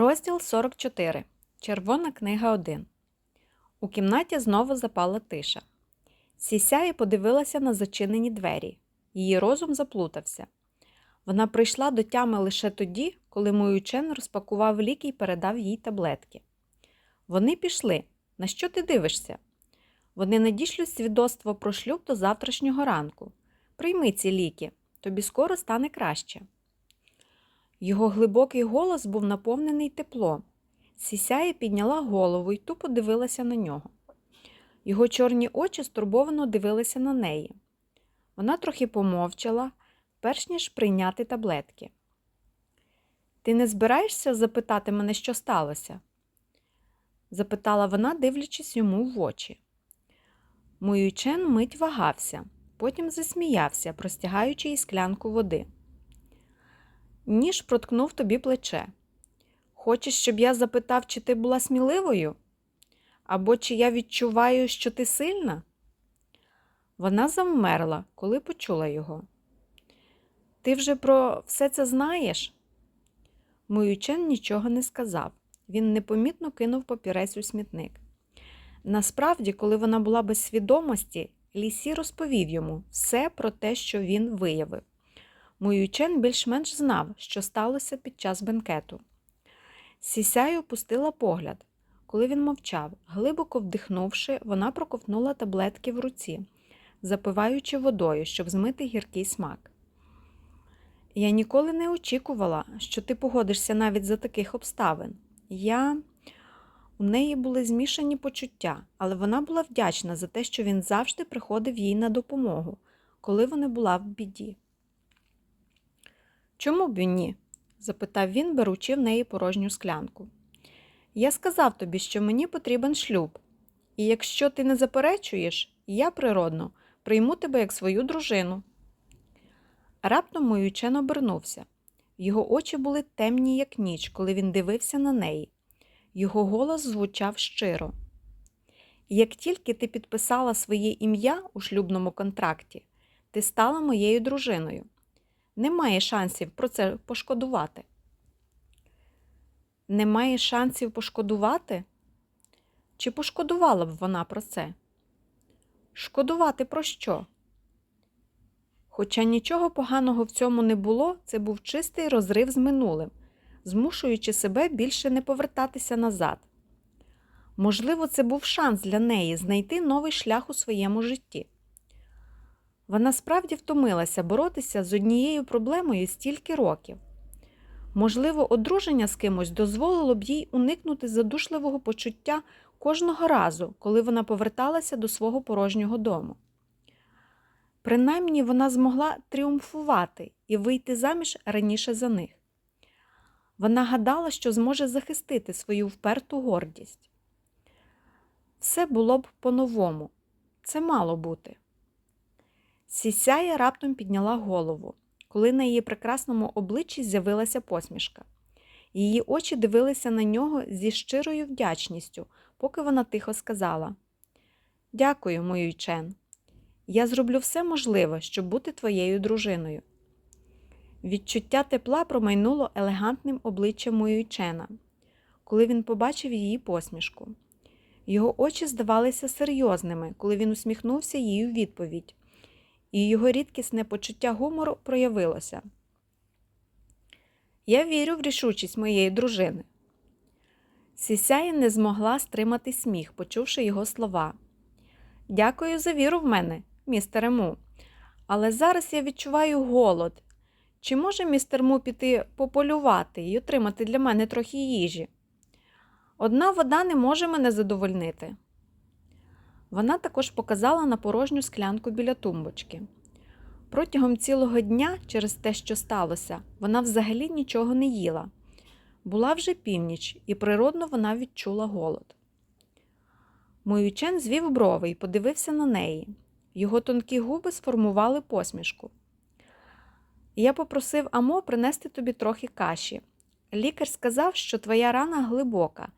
Розділ 44. Червона книга 1. У кімнаті знову запала тиша. Сісяє подивилася на зачинені двері. Її розум заплутався. Вона прийшла до тями лише тоді, коли мій учен розпакував ліки і передав їй таблетки. Вони пішли. На що ти дивишся? Вони надішлють свідоцтво про шлюб до завтрашнього ранку. Прийми ці ліки, тобі скоро стане краще. Його глибокий голос був наповнений теплом. Сісяє підняла голову і тупо дивилася на нього. Його чорні очі стурбовано дивилися на неї. Вона трохи помовчала, перш ніж прийняти таблетки. Ти не збираєшся запитати мене, що сталося? запитала вона, дивлячись йому в очі. Муючен мить вагався, потім засміявся, простягаючи їй склянку води. Ніж проткнув тобі плече. Хочеш, щоб я запитав, чи ти була сміливою? Або чи я відчуваю, що ти сильна? Вона завмерла, коли почула його. Ти вже про все це знаєш? Моючен нічого не сказав. Він непомітно кинув папірець у смітник. Насправді, коли вона була без свідомості, Лісі розповів йому все про те, що він виявив. Моючен більш-менш знав, що сталося під час бенкету. Сісяй опустила погляд. Коли він мовчав, глибоко вдихнувши, вона проковтнула таблетки в руці, запиваючи водою, щоб змити гіркий смак. Я ніколи не очікувала, що ти погодишся навіть за таких обставин. Я. У неї були змішані почуття, але вона була вдячна за те, що він завжди приходив їй на допомогу, коли вона була в біді. Чому б ні? запитав він, беручи в неї порожню склянку. Я сказав тобі, що мені потрібен шлюб, і якщо ти не заперечуєш, я природно прийму тебе як свою дружину. Раптом Моючен обернувся. Його очі були темні, як ніч, коли він дивився на неї. Його голос звучав щиро. Як тільки ти підписала своє ім'я у шлюбному контракті, ти стала моєю дружиною. Немає шансів про це пошкодувати. Немає шансів пошкодувати? Чи пошкодувала б вона про це? Шкодувати про що? Хоча нічого поганого в цьому не було, це був чистий розрив з минулим, змушуючи себе більше не повертатися назад. Можливо, це був шанс для неї знайти новий шлях у своєму житті. Вона справді втомилася боротися з однією проблемою стільки років. Можливо, одруження з кимось дозволило б їй уникнути задушливого почуття кожного разу, коли вона поверталася до свого порожнього дому. Принаймні вона змогла тріумфувати і вийти заміж раніше за них. Вона гадала, що зможе захистити свою вперту гордість. Все було б по-новому, це мало бути. Сісяя раптом підняла голову, коли на її прекрасному обличчі з'явилася посмішка. Її очі дивилися на нього зі щирою вдячністю, поки вона тихо сказала: Дякую, мою Чен. Я зроблю все можливе, щоб бути твоєю дружиною. Відчуття тепла промайнуло елегантним обличчям моєї Чена, коли він побачив її посмішку. Його очі здавалися серйозними, коли він усміхнувся їй у відповідь і його рідкісне почуття гумору проявилося. Я вірю в рішучість моєї дружини. Сісяя не змогла стримати сміх, почувши його слова. Дякую за віру в мене, містере Му. Але зараз я відчуваю голод. Чи може містер Му піти пополювати і отримати для мене трохи їжі? Одна вода не може мене задовольнити. Вона також показала на порожню склянку біля тумбочки. Протягом цілого дня, через те, що сталося, вона взагалі нічого не їла. Була вже північ, і природно вона відчула голод. Моючен звів брови і подивився на неї. Його тонкі губи сформували посмішку. Я попросив Амо принести тобі трохи каші. Лікар сказав, що твоя рана глибока,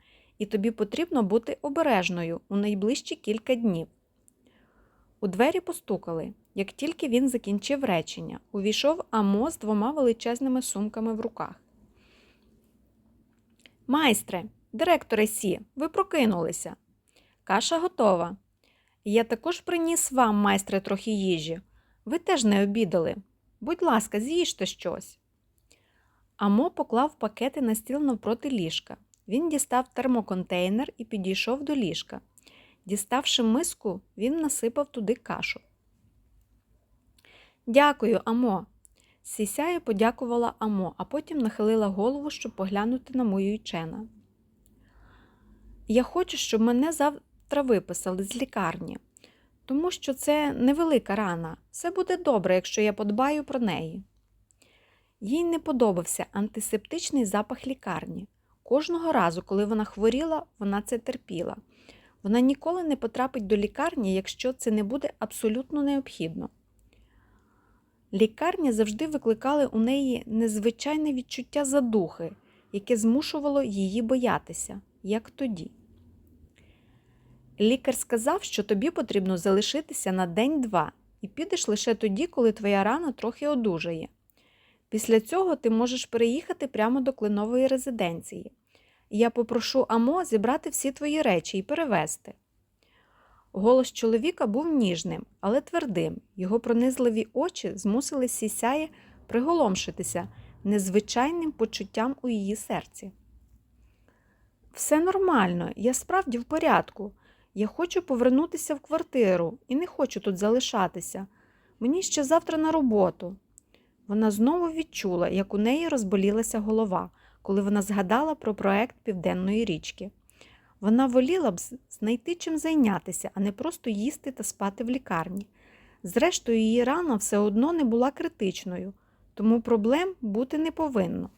і тобі потрібно бути обережною у найближчі кілька днів. У двері постукали. Як тільки він закінчив речення, увійшов Амо з двома величезними сумками в руках. Майстре, директоре Сі, ви прокинулися. Каша готова. Я також приніс вам, майстре, трохи їжі. Ви теж не обідали. Будь ласка, з'їжте щось. Амо поклав пакети на стіл навпроти ліжка. Він дістав термоконтейнер і підійшов до ліжка. Діставши миску, він насипав туди кашу. Дякую, Амо. Сісяє подякувала Амо, а потім нахилила голову, щоб поглянути на мою Ічена. Я хочу, щоб мене завтра виписали з лікарні, тому що це невелика рана. Все буде добре, якщо я подбаю про неї. Їй не подобався антисептичний запах лікарні. Кожного разу, коли вона хворіла, вона це терпіла. Вона ніколи не потрапить до лікарні, якщо це не буде абсолютно необхідно. Лікарні завжди викликали у неї незвичайне відчуття задухи, яке змушувало її боятися, як тоді. Лікар сказав, що тобі потрібно залишитися на день-два і підеш лише тоді, коли твоя рана трохи одужає. Після цього ти можеш переїхати прямо до кленової резиденції. Я попрошу Амо зібрати всі твої речі і перевезти. Голос чоловіка був ніжним, але твердим. Його пронизливі очі змусили сісяє приголомшитися незвичайним почуттям у її серці. Все нормально, я справді в порядку. Я хочу повернутися в квартиру і не хочу тут залишатися. Мені ще завтра на роботу. Вона знову відчула, як у неї розболілася голова, коли вона згадала про проект Південної річки. Вона воліла б знайти чим зайнятися, а не просто їсти та спати в лікарні. Зрештою, її рана все одно не була критичною, тому проблем бути не повинно.